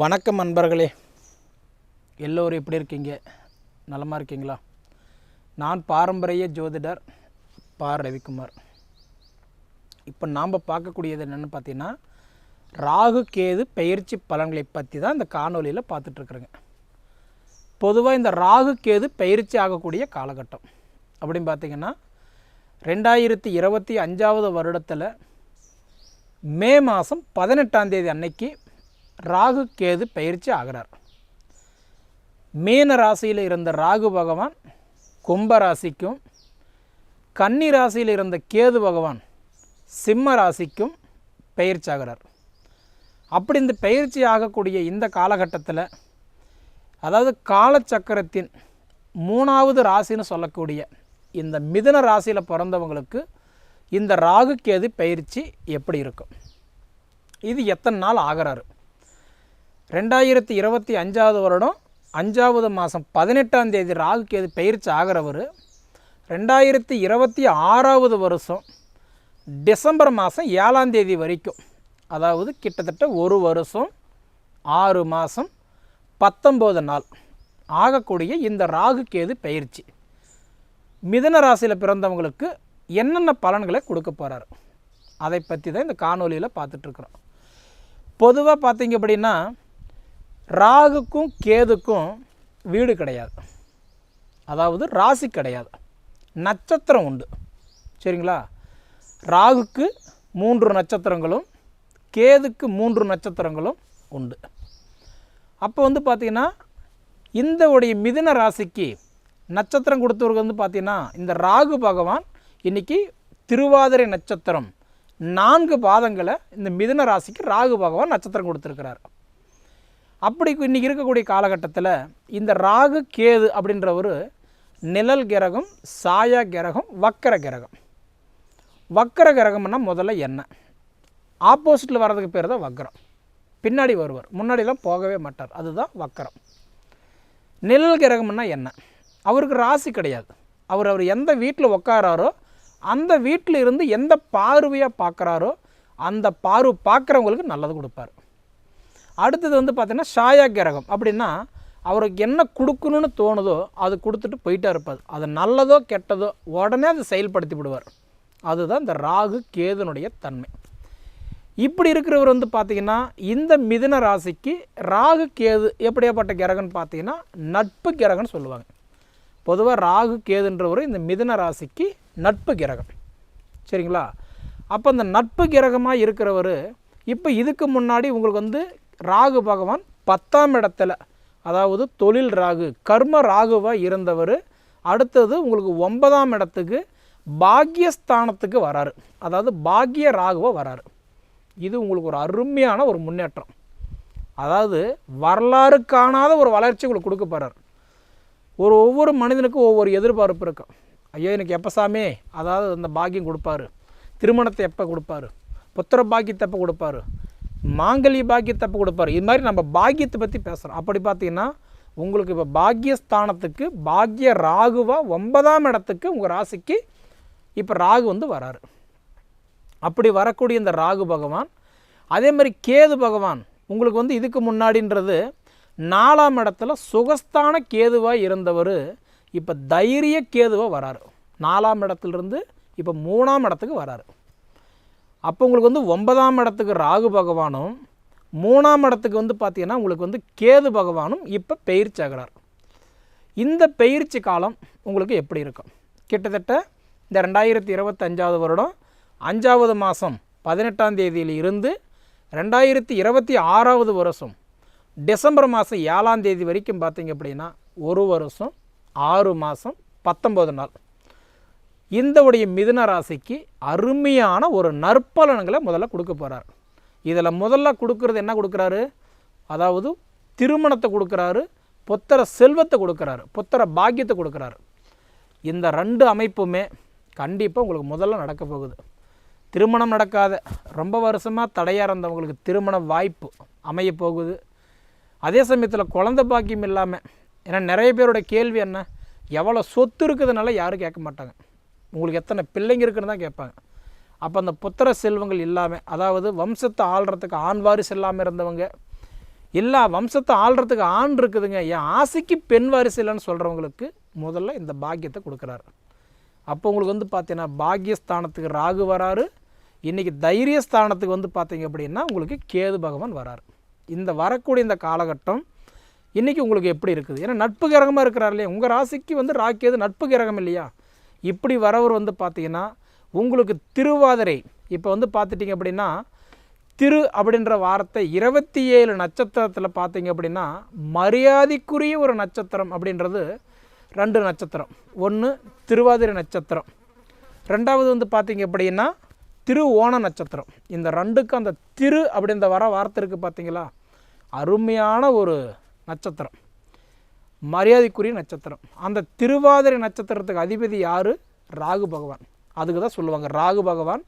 வணக்கம் நண்பர்களே. எல்லோரும் எப்படி இருக்கீங்க? நலமாக இருக்கீங்களா? நான் பாரம்பரிய ஜோதிடர் பா. ரவிக்குமார். இப்போ நாம் பார்க்கக்கூடியது என்னென்னு பார்த்தீங்கன்னா ராகு கேது பெயர்ச்சி பலன்களை பற்றி தான் இந்த காணொலியில் பார்த்துட்ருக்குறேங்க பொதுவாக இந்த ராகு கேது பயிற்சி ஆகக்கூடிய காலகட்டம் அப்படின்னு பார்த்தீங்கன்னா ரெண்டாயிரத்தி இருபத்தி அஞ்சாவது வருடத்தில் மே மாதம் பதினெட்டாம் தேதி அன்னைக்கு ராகு கேது பயிற்சி ஆகிறார். மீன ராசியில் இருந்த ராகு பகவான் கும்ப ராசிக்கும் கன்னி ராசியில் இருந்த கேது பகவான் சிம்ம ராசிக்கும் பயிற்சி ஆகிறார். அப்படி இந்த பயிற்சி ஆகக்கூடிய இந்த காலகட்டத்தில் அதாவது காலச்சக்கரத்தின் மூணாவது ராசின்னு சொல்லக்கூடிய இந்த மிதன ராசியில் பிறந்தவங்களுக்கு இந்த ராகு கேது பயிற்சி எப்படி இருக்கும்? இது எத்தனை நாள் ஆகிறாரு? ரெண்டாயிரத்தி இருபத்தி அஞ்சாவது வருடம் அஞ்சாவது மாதம் பதினெட்டாம் தேதி ராகு கேது பயிற்சி ஆகிறவர். ரெண்டாயிரத்தி இருபத்தி ஆறாவது வருஷம் டிசம்பர் மாதம் ஏழாம் தேதி வரைக்கும் அதாவது கிட்டத்தட்ட ஒரு வருஷம் ஆறு மாதம் பத்தொம்போது நாள் ஆகக்கூடிய இந்த ராகு கேது பயிற்சி. மிதன ராசியில் பிறந்தவங்களுக்கு என்னென்ன பலன்களை கொடுக்க போகிறார் அதை பற்றி தான் இந்த காணொலியில் பார்த்துட்ருக்குறோம் பொதுவாக பார்த்தீங்க அப்படின்னா ராகுக்கும் கேதுக்கும் வீடு கிடையாது. அதாவது ராசி கிடையாது. நட்சத்திரம் உண்டு. சரிங்களா? ராகுக்கு மூன்று நட்சத்திரங்களும் கேதுக்கு மூன்று நட்சத்திரங்களும் உண்டு. அப்போ வந்து பார்த்திங்கன்னா இந்த உடைய மிதுன ராசிக்கு நட்சத்திரம் கொடுத்தவருக்கு வந்து பார்த்திங்கன்னா இந்த ராகு பகவான் இன்றைக்கி திருவாதிரை நட்சத்திரம் நான்கு பாதங்களை இந்த மிதுன ராசிக்கு ராகு பகவான் நட்சத்திரம் கொடுத்துருக்கிறார். அப்படி இன்றைக்கி இருக்கக்கூடிய காலகட்டத்தில் இந்த ராகு கேது அப்படின்றவர் நிழல் கிரகம் சாயா கிரகம் வக்கர கிரகம். வக்கர கிரகம்னா முதல்ல என்ன? ஆப்போசிட்டில் வர்றதுக்கு பேர் தான் வக்கரம் பின்னாடி வருவார். முன்னாடிலாம் போகவே மாட்டார். அதுதான் வக்கரம். நிழல் கிரகம்னா என்ன? அவருக்கு ராசி கிடையாது. அவர் அவர் எந்த வீட்டில் உட்காராரோ அந்த வீட்டில் இருந்து எந்த பார்வையாக பார்க்குறாரோ அந்த பார்வை பார்க்குறவங்களுக்கு நல்லது கொடுப்பார். அடுத்தது வந்து பார்த்திங்கன்னா சாயா கிரகம் அப்படின்னா அவருக்கு என்ன கொடுக்கணும்னு தோணுதோ அது கொடுத்துட்டு போயிட்டே இருப்பார். அது நல்லதோ கெட்டதோ உடனே அதை செயல்படுத்தி விடுவார். அதுதான் இந்த ராகு கேதுனுடைய தன்மை. இப்படி இருக்கிறவர் வந்து பார்த்திங்கன்னா இந்த மிதுன ராசிக்கு ராகு கேது எப்படியாப்பட்ட கிரகம்னு பார்த்தீங்கன்னா நட்பு கிரகம்னு சொல்லுவாங்க. பொதுவாக ராகு கேதுன்றவர் இந்த மிதுன ராசிக்கு நட்பு கிரகம். சரிங்களா? அப்போ இந்த நட்பு கிரகமாக இருக்கிறவர் இப்போ இதுக்கு முன்னாடி உங்களுக்கு வந்து ராகு பகவான் பத்தாம் இடத்துல அதாவது தொழில் ராகு கர்ம ராகுவாக இருந்தவர். அடுத்தது உங்களுக்கு ஒன்பதாம் இடத்துக்கு பாக்யஸ்தானத்துக்கு வராரு. அதாவது பாக்ய ராகுவாக வராரு. இது உங்களுக்கு ஒரு அருமையான ஒரு முன்னேற்றம். அதாவது வரலாறு காணாத ஒரு வளர்ச்சி உங்களுக்கு கொடுக்க போகிறார் ஒரு ஒவ்வொரு மனிதனுக்கும் ஒவ்வொரு எதிர்பார்ப்பு இருக்கும். ஐயோ எனக்கு எப்போ சாமி? அதாவது அந்த பாக்கியம் கொடுப்பாரு. திருமணத்தை எப்போ கொடுப்பாரு? புத்திர பாக்கியத்தை எப்போ கொடுப்பாரு? மாங்கல்ய பாக்கியத்தை கொடுப்பார் கொடுப்பாரு. இது மாதிரி நம்ம பாக்கியத்தை பற்றி பேசுகிறோம் அப்படி பார்த்தீங்கன்னா உங்களுக்கு இப்போ பாக்கியஸ்தானத்துக்கு பாக்கிய ராகுவாக ஒன்பதாம் இடத்துக்கு உங்கள் ராசிக்கு இப்போ ராகு வந்து வராரு. அப்படி வரக்கூடிய இந்த ராகு பகவான் அதே மாதிரி கேது பகவான் உங்களுக்கு வந்து இதுக்கு முன்னாடின்றது நாலாம் இடத்துல சுகஸ்தான கேதுவாக இருந்தவர் இப்போ தைரிய கேதுவாக வராரு. நாலாம் இடத்துலேருந்து இப்போ மூணாம் இடத்துக்கு வராரு. அப்போ உங்களுக்கு வந்து ஒன்பதாம் இடத்துக்கு ராகு பகவானும் மூணாம் இடத்துக்கு வந்து பார்த்தீங்கன்னா உங்களுக்கு வந்து கேது பகவானும் இப்போ பயிற்சி ஆகிறார். இந்த பயிற்சி காலம் உங்களுக்கு எப்படி இருக்கும்? கிட்டத்தட்ட இந்த ரெண்டாயிரத்தி இருபத்தஞ்சாவது வருடம் அஞ்சாவது மாதம் பதினெட்டாம் தேதியில் இருந்து ரெண்டாயிரத்தி இருபத்தி ஆறாவது வருஷம் டிசம்பர் மாதம் ஏழாம் தேதி வரைக்கும் பார்த்தீங்க அப்படின்னா ஒரு வருஷம் ஆறு மாதம் பத்தொம்போது நாள். இந்த உடைய மிதுன ராசிக்கு அருமையான ஒரு நற்பலன்களை முதல்ல கொடுக்க போகிறார் இதில் முதல்ல கொடுக்கறது என்ன கொடுக்குறாரு? அதாவது திருமணத்தை கொடுக்குறாரு புத்திர செல்வத்தை கொடுக்குறாரு புத்திர பாக்கியத்தை கொடுக்குறாரு. இந்த ரெண்டு அமைப்புமே கண்டிப்பாக உங்களுக்கு முதல்ல நடக்க போகுது. திருமணம் நடக்காத. ரொம்ப வருஷமாக தடையாக இருந்தவங்களுக்கு திருமண வாய்ப்பு அமைய போகுது. அதே சமயத்தில் குழந்தை பாக்கியம் இல்லாமல் ஏன்னா நிறைய பேரோட கேள்வி என்ன? எவ்வளோ சொத்து இருக்குதுனால யாரும் கேட்க மாட்டாங்க. உங்களுக்கு எத்தனை பிள்ளைங்க இருக்குன்னு தான் கேட்பாங்க. அப்போ அந்த புத்திர செல்வங்கள் இல்லாமல் அதாவது வம்சத்தை ஆள்றதுக்கு ஆண் வாரிசு இல்லாமல் இருந்தவங்க இல்லை வம்சத்தை ஆள்றதுக்கு ஆண் இருக்குதுங்க என் ஆசைக்கு பெண் வாரிசு இல்லைன்னு சொல்கிறவங்களுக்கு முதல்ல இந்த பாக்கியத்தை கொடுக்குறாரு. அப்போ உங்களுக்கு வந்து பார்த்தீங்கன்னா பாக்கியஸ்தானத்துக்கு ராகு வராரு. இன்றைக்கி தைரியஸ்தானத்துக்கு வந்து பார்த்தீங்க அப்படின்னா உங்களுக்கு கேது பகவான் வராரு. இந்த வரக்கூடிய இந்த காலகட்டம் இன்றைக்கி உங்களுக்கு எப்படி இருக்குது? ஏன்னா நட்பு கிரகமாக இருக்கிறார் இல்லையா? உங்கள் ராசிக்கு வந்து ராக்கேது நட்பு கிரகம் இல்லையா? இப்படி வரவர் வந்து பார்த்தீங்கன்னா உங்களுக்கு திருவாதிரை. இப்போ வந்து பார்த்துட்டிங்க அப்படின்னா திரு அப்படின்ற வார்த்தை இருபத்தி ஏழு நட்சத்திரத்தில் பார்த்தீங்க அப்படின்னா மரியாதைக்குரிய ஒரு நட்சத்திரம் அப்படின்றது ரெண்டு நட்சத்திரம். ஒன்று திருவாதிரை நட்சத்திரம். ரெண்டாவது வந்து பார்த்தீங்க அப்படின்னா திரு ஓண நட்சத்திரம். இந்த ரெண்டுக்கும் அந்த திரு அப்படின்ற வர வார்த்தை இருக்குது பார்த்தீங்களா? அருமையான ஒரு நட்சத்திரம். மரியாதைக்குரிய நட்சத்திரம். அந்த திருவாதிரை நட்சத்திரத்துக்கு அதிபதி யார்? ராகு பகவான். அதுக்கு தான் சொல்லுவாங்க ராகு பகவான்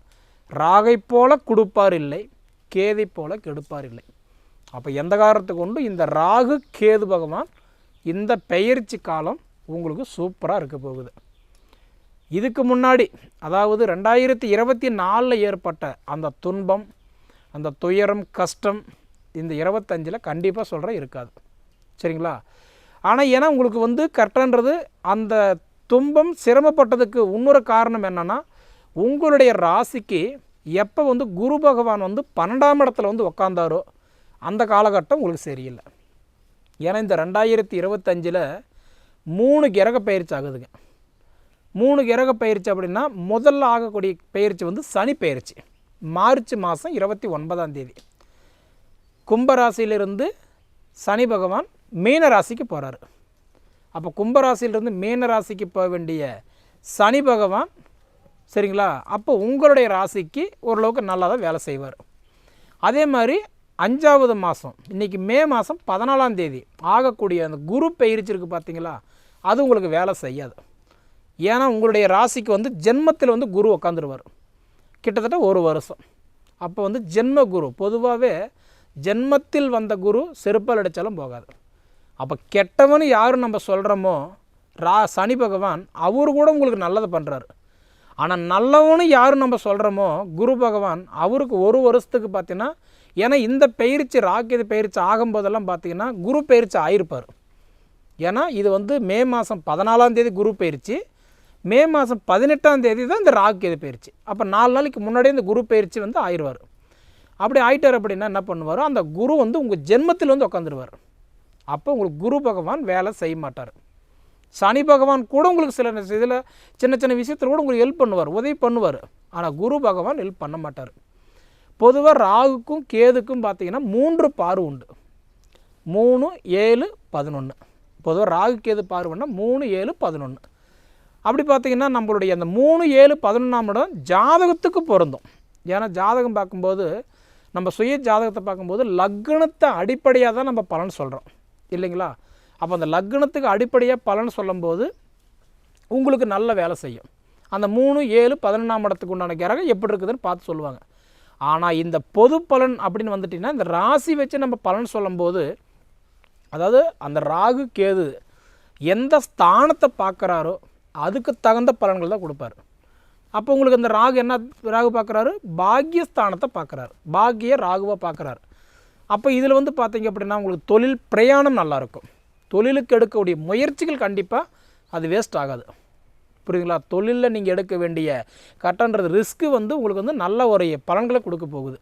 ராகை போல கொடுப்பார் இல்லை கேதை போல கெடுப்பார் இல்லை. அப்போ எந்த காரணத்தை கொண்டு இந்த ராகு கேது பகவான் இந்த பெயர்ச்சி காலம் உங்களுக்கு சூப்பராக இருக்க போகுது. இதுக்கு முன்னாடி அதாவது ரெண்டாயிரத்தி இருபத்தி நாலில் ஏற்பட்ட அந்த துன்பம் அந்த துயரம் கஷ்டம் இந்த இருபத்தஞ்சில் கண்டிப்பாக சொல்கிற இருக்காது. சரிங்களா? ஆனால் ஏன்னா உங்களுக்கு வந்து கரெக்டான்றது அந்த துன்பம் சிரமப்பட்டதுக்கு இன்னொரு காரணம் என்னென்னா உங்களுடைய ராசிக்கு எப்போ வந்து குரு பகவான் வந்து பன்னெண்டாம் இடத்துல வந்து உக்காந்தாரோ அந்த காலகட்டம் உங்களுக்கு சரியில்லை. ஏன்னா இந்த ரெண்டாயிரத்தி இருபத்தஞ்சில் மூணு கிரக பயிற்சி ஆகுதுங்க. மூணு கிரக பயிற்சி அப்படின்னா முதல்ல ஆகக்கூடிய பயிற்சி வந்து சனி பயிற்சி. மார்ச் மாதம் இருபத்தி ஒன்பதாம் தேதி. கும்பராசியிலிருந்து சனி பகவான் மீன ராசிக்கு போகிறாரு அப்போ கும்பராசியிலிருந்து மீன ராசிக்கு போக வேண்டிய சனி பகவான் சரிங்களா? அப்போ உங்களுடைய ராசிக்கு ஓரளவுக்கு நல்லா தான் வேலை செய்வார். அதே மாதிரி அஞ்சாவது மாதம் இன்றைக்கி மே மாதம் பதினாலாம் தேதி ஆகக்கூடிய அந்த குரு பயிற்சிருக்கு பார்த்தீங்களா அது உங்களுக்கு வேலை செய்யாது. ஏன்னா உங்களுடைய ராசிக்கு வந்து ஜென்மத்தில் வந்து குரு உக்காந்துருவார். கிட்டத்தட்ட ஒரு வருஷம். அப்போ வந்து ஜென்ம குரு பொதுவாகவே ஜென்மத்தில் வந்த குரு செருப்பால் அடித்தாலும் போகாது. அப்போ கெட்டவனு யார் நம்ம சொல்கிறோமோ ரா சனி பகவான் அவர் கூட உங்களுக்கு நல்லதை பண்ணுறாரு ஆனால் நல்லவனு யார் நம்ம சொல்கிறோமோ குரு பகவான் அவருக்கு ஒரு வருஷத்துக்கு பார்த்தீங்கன்னா ஏன்னா இந்த பயிற்சி ராக்கெது பயிற்சி ஆகும்போதெல்லாம் பார்த்தீங்கன்னா குரு பயிற்சி ஆயிருப்பார். ஏன்னா இது வந்து மே மாதம் பதினாலாம் தேதி குரு பயிற்சி மே மாதம் பதினெட்டாம் தேதி தான் இந்த ராக்கெது பயிற்சி. அப்போ நாலு நாளைக்கு முன்னாடியே இந்த குரு பயிற்சி வந்து ஆயிடுவார் அப்படி ஆயிட்டார் அப்படின்னா என்ன பண்ணுவார்? அந்த குரு வந்து உங்கள் ஜென்மத்தில் வந்து உட்காந்துருவார் அப்போ உங்களுக்கு குரு பகவான் வேலை செய்ய மாட்டார். சனி பகவான் கூட உங்களுக்கு சில இதில் சின்ன சின்ன விஷயத்தில் கூட உங்களுக்கு ஹெல்ப் பண்ணுவார் உதவி பண்ணுவார். ஆனால் குரு பகவான் ஹெல்ப் பண்ண மாட்டார். பொதுவாக ராகுக்கும் கேதுக்கும் பார்த்தீங்கன்னா மூன்று பாரு உண்டு. மூணு ஏழு பதினொன்று பொதுவாக ராகு கேது பார்வைன்னா மூணு ஏழு பதினொன்று அப்படி பார்த்தீங்கன்னா நம்மளுடைய அந்த மூணு ஏழு பதினொன்றாம் இடம் ஜாதகத்துக்கு பொருந்தும். ஏன்னா ஜாதகம் பார்க்கும்போது நம்ம சுய ஜாதகத்தை பார்க்கும்போது லக்னத்தை அடிப்படையாக தான் நம்ம பலன் சொல்கிறோம் இல்லைங்களா? அப்போ அந்த லக்னத்துக்கு அடிப்படையாக பலன் சொல்லும்போது உங்களுக்கு நல்ல வேலை செய்யும். அந்த மூணு ஏழு பதினொன்றாம் இடத்துக்கு உண்டான கிரகம் எப்படி இருக்குதுன்னு பார்த்து சொல்லுவாங்க. ஆனால் இந்த பொது பலன் அப்படின்னு வந்துட்டிங்கன்னா இந்த ராசி வச்சு நம்ம பலன் சொல்லும்போது அதாவது அந்த ராகு கேது எந்த ஸ்தானத்தை பார்க்குறாரோ அதுக்கு தகுந்த பலன்கள் தான் கொடுப்பாரு. அப்போ உங்களுக்கு அந்த ராகு என்ன ராகு பார்க்குறாரு? பாக்கியஸ்தானத்தை பார்க்குறாரு. பாக்கிய ராகுவை பார்க்குறாரு. அப்போ இதில் வந்து பார்த்தீங்க அப்படின்னா உங்களுக்கு தொழில் பிரயாணம் நல்லாயிருக்கும். தொழிலுக்கு எடுக்கக்கூடிய முயற்சிகள் கண்டிப்பாக அது வேஸ்ட் ஆகாது. புரியுதுங்களா? தொழிலில் நீங்கள் எடுக்க வேண்டிய கட்டன்றது ரிஸ்க்கு வந்து உங்களுக்கு வந்து நல்ல ஒரு பலன்களை கொடுக்க போகுது.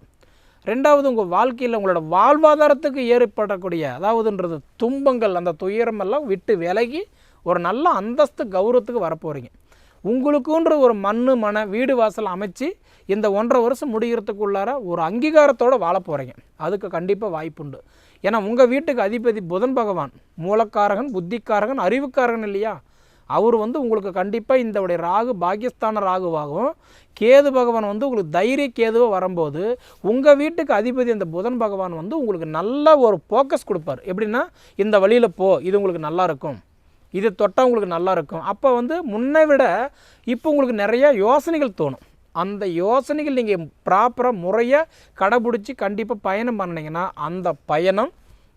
ரெண்டாவது உங்கள் வாழ்க்கையில் உங்களோட வாழ்வாதாரத்துக்கு ஏற்படக்கூடிய அதாவதுன்றது துன்பங்கள் அந்த துயரமெல்லாம் விட்டு விலகி ஒரு நல்ல அந்தஸ்து கௌரவத்துக்கு வரப்போகிறீங்க உங்களுக்குன்ற ஒரு மண் மன வீடு வாசல் அமைச்சு இந்த ஒன்றரை வருஷம் முடிகிறதுக்குள்ளார ஒரு அங்கீகாரத்தோடு வாழ போகிறீங்க அதுக்கு கண்டிப்பாக வாய்ப்புண்டு. ஏன்னா உங்கள் வீட்டுக்கு அதிபதி புதன் பகவான் மூலக்காரகன் புத்திக்காரகன் அறிவுக்காரகன் இல்லையா? அவர் வந்து உங்களுக்கு கண்டிப்பாக இந்த உடைய ராகு பாகிஸ்தான ராகுவாகவும் கேது பகவான் வந்து உங்களுக்கு தைரிய கேதுவாக வரும்போது உங்கள் வீட்டுக்கு அதிபதி அந்த புதன் பகவான் வந்து உங்களுக்கு நல்ல ஒரு ஃபோக்கஸ் கொடுப்பார். எப்படின்னா இந்த வழியில் போ இது உங்களுக்கு நல்லா இருக்கும். இது தொட்டால் உங்களுக்கு நல்லா இருக்கும் அப்போ வந்து முன்னை விட இப்போ உங்களுக்கு நிறையா யோசனைகள் தோணும். அந்த யோசனைகள் நீங்கள் ப்ராப்பராக முறையாக கடைபிடிச்சி கண்டிப்பாக பயணம் பண்ணிங்கன்னா அந்த பயணம்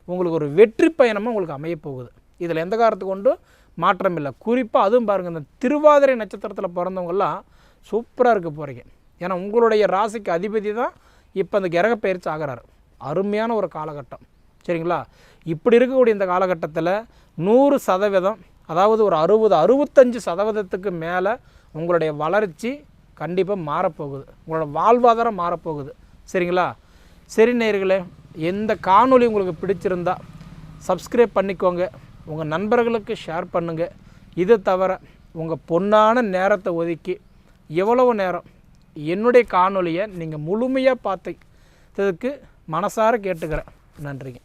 உங்களுக்கு ஒரு வெற்றி பயணமாக உங்களுக்கு அமையப்போகுது இதில் எந்த காரணத்துக்கு கொண்டு மாற்றம் இல்லை. குறிப்பாக அதுவும் பாருங்கள் இந்த திருவாதிரை நட்சத்திரத்தில் பிறந்தவங்கெல்லாம் சூப்பராக இருக்க போகிறீங்க ஏன்னா உங்களுடைய ராசிக்கு அதிபதி தான் இப்போ அந்த கிரக பயிற்சி ஆகிறாரு. அருமையான ஒரு காலகட்டம். சரிங்களா? இப்படி இருக்கக்கூடிய இந்த காலகட்டத்தில் நூறு சதவீதம் அதாவது ஒரு அறுபது அறுபத்தஞ்சு சதவீதத்துக்கு மேலே உங்களுடைய வளர்ச்சி கண்டிப்பாக மாறப்போகுது. உங்களோட வாழ்வாதாரம் மாறப்போகுது. சரிங்களா? சரி நேர்களே எந்த காணொலி உங்களுக்கு பிடிச்சிருந்தா சப்ஸ்கிரைப் பண்ணிக்கோங்க. உங்கள் நண்பர்களுக்கு ஷேர் பண்ணுங்கள் இதை தவிர உங்கள் பொன்னான நேரத்தை ஒதுக்கி எவ்வளவு நேரம் என்னுடைய காணொலியை நீங்கள் முழுமையாக பார்த்ததுக்கு மனசார கேட்டுக்கிறேன். நன்றிங்க.